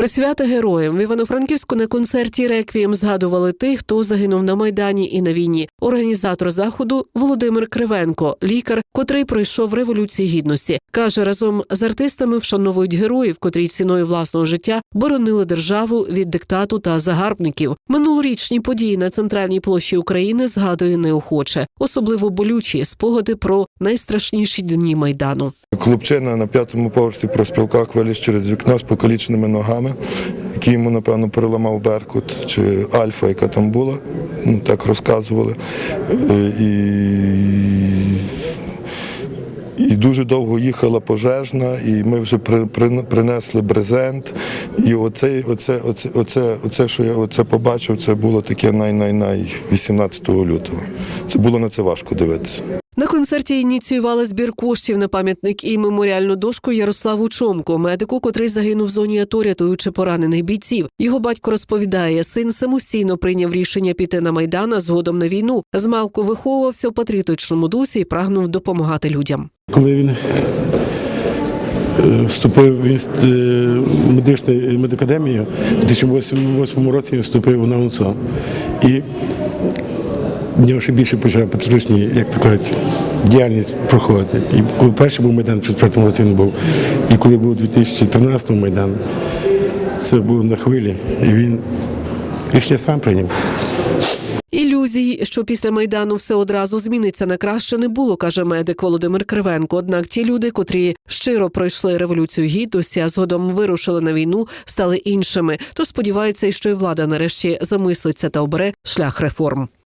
Присвята героям в Івано-Франківську на концерті Реквієм згадували тих, хто загинув на майдані і на війні. Організатор заходу Володимир Кривенко, лікар, котрий пройшов революцію гідності, каже разом з артистами вшановують героїв, котрі ціною власного життя боронили державу від диктату та загарбників. Минулорічні події на центральній площі України згадує неохоче, особливо болючі спогади про найстрашніші дні майдану. Хлопчина на п'ятому поверсі про спілках виліз через вікно з покаліченими ногами, який йому, напевно, переламав Беркут чи Альфа, яка там була, ну так розказували. Е, І, і дуже довго їхала пожежна, і ми вже при, при- принесли брезент. І оце, оце, оце, оце, оце, що я оце побачив, це було таке най-най-най 18 лютого. Це було на це важко дивитися. Концерті ініціювали збір коштів на пам'ятник і меморіальну дошку Ярославу Чомку, медику, котрий загинув в зоні АТО, рятуючи поранених бійців. Його батько розповідає, син самостійно прийняв рішення піти на майдан, а згодом на війну. Змалку виховувався в патріотичному дусі і прагнув допомагати людям. Коли він е, вступив в інст- е, в медичну медакадемію, у 2008 році він вступив на УНЦО. І в нього ще більше почав патріотичні, як то кажуть, діяльність проходити. І коли перший був майдан, в 2004 році він був, і коли був у 2013 майдан, це був на хвилі, і він рішення сам прийняв. Ілюзій, що після майдану все одразу зміниться на краще, не було, каже медик Володимир Кривенко. Однак ті люди, котрі щиро пройшли революцію гідності, а згодом вирушили на війну, стали іншими. Тож сподівається, що і влада нарешті замислиться та обере шлях реформ.